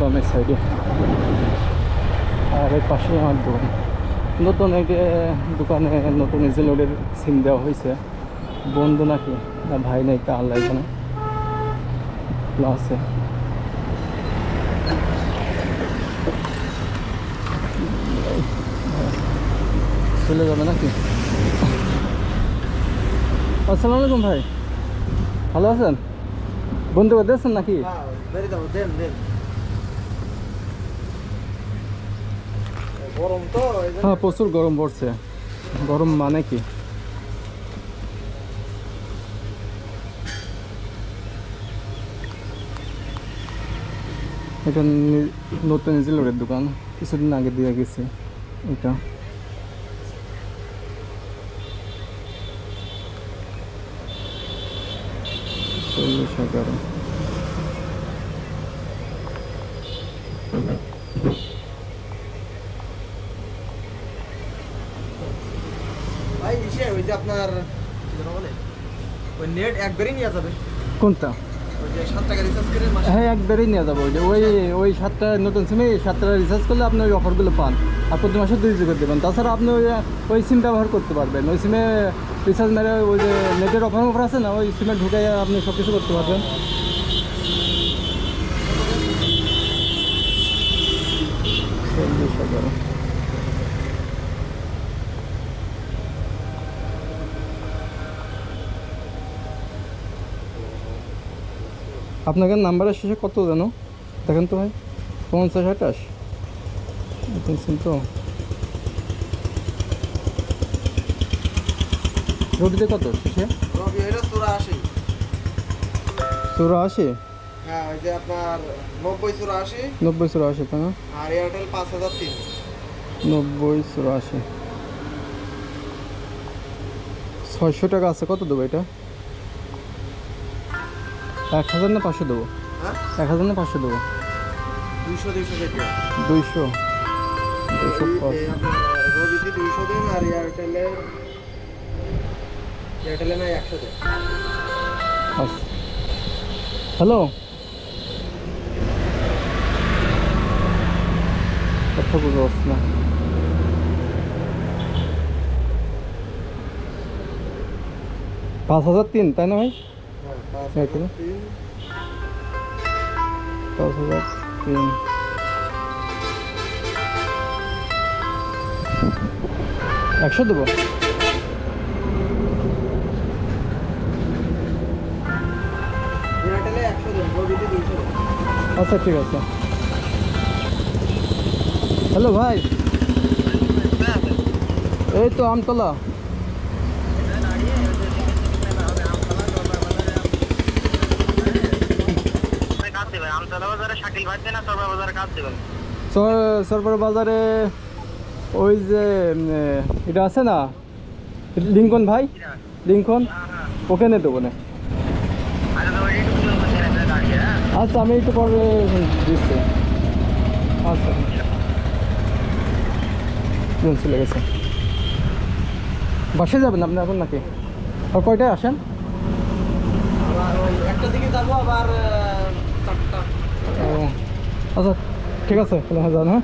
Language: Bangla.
বামের সাইডে আর এর পাশে আমার দোকান নতুন দোকানে নতুন এসে লোডের সিম দেওয়া হয়েছে বন্ধু নাকি না ভাই নেই তা আল্লাহ এখানে আছে চলে যাবে নাকি আসসালামু আলাইকুম ভাই ভালো আছেন বন্ধু আছেন নাকি দেন দেন গরম তো হ্যাঁ প্রচুর গরম পড়ছে। গরম মানে কি? এটা নতুন জিলোরের দোকান। কিছুদিন আগে দিয়ে গেছে এটা। চল্লিশ ওই যে আপনার বলে? ওই নেট একবারই নিয়ে যাবে। কোনটা? হ্যাঁ একবারই নিয়ে যাব। ওই ওই সাতটা নতুন সিমে সাতটা রিচার্জ করলে আপনি ওই অফারগুলো পান। আর প্রতি মাসে দুই জিবি দেবেন। তাছাড়া আপনি ওই ওই সিম ব্যবহার করতে পারবেন। ওই সিমে রিচার্জ মেরে ওই যে নেটের অফার অফার আছে না ওই সিমে ঢুকে আপনি সব কিছু করতে পারবেন। চল্লিশ এগারো আপনাকে নাম্বারের শেষে কত জানো দেখেন তো ভাই পঞ্চাশ আঠাশ। তো? রবিতে কত শেষে? চৌরাশি হ্যাঁ ওই যে আপনার নব্বই চৌরাশি তাই না? নব্বই চৌরাশি ছয়শো টাকা আছে কত দেবো এটা? এক হাজার না পাঁচশো দেবো। হ্যাঁ? এক হাজার না পাঁচশো দেবো। দুইশো দুইশো দুইশো। দিন আর এয়ারটেলে একশো দিন। হ্যালো? কথা বুঝতে পারছি না। পাঁচ হাজার তিন তাই না ভাই? পাঁচ হাজার তিন একশো দেবো আচ্ছা ঠিক আছে হ্যালো ভাই এই তো আমতলা আমতলা বাজারে শাকিল ভাই না সরবার বাজারে কাজ দেবেন। স- সরবর বাজারে ওই যে এটা আছে না? লিঙ্কন ভাই? লিঙ্কন? ওখানে দেবো না। আচ্ছা তো এইটুকু জন্য বলছেন দাঁড়িয়ে হ্যাঁ আচ্ছা আমি একটু পরে দিচ্ছি। আচ্ছা। চলে গেছে। বাসে যাবেন আপনি এখন নাকি? আর কয়টায় আসেন? একটা দিকে যাব আবার আহ, চারটা ও আচ্ছা ঠিক আছে তাহলে হ্যাঁ যান হ্যাঁ